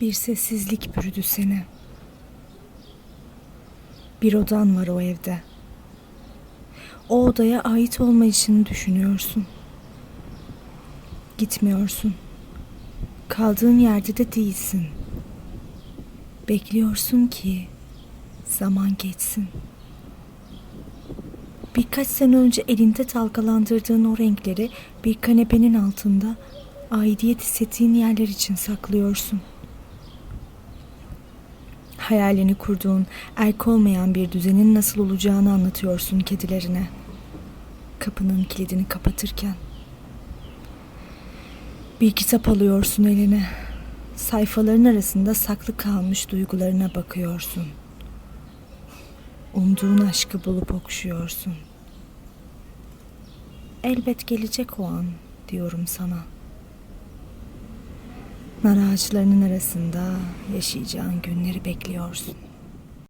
Bir sessizlik bürüdü seni. Bir odan var o evde. O odaya ait olmayışını düşünüyorsun. Gitmiyorsun. Kaldığın yerde de değilsin. Bekliyorsun ki zaman geçsin. Birkaç sene önce elinde dalgalandırdığın o renkleri bir kanepenin altında aidiyet hissettiğin yerler için saklıyorsun. Hayalini kurduğun erk olmayan bir düzenin nasıl olacağını anlatıyorsun kedilerine. Kapının kilidini kapatırken. Bir kitap alıyorsun eline. Sayfaların arasında saklı kalmış duygularına bakıyorsun. Umduğun aşkı bulup okşuyorsun. Elbet gelecek o an diyorum sana. Nar ağaçlarının arasında yaşayacağın günleri bekliyorsun.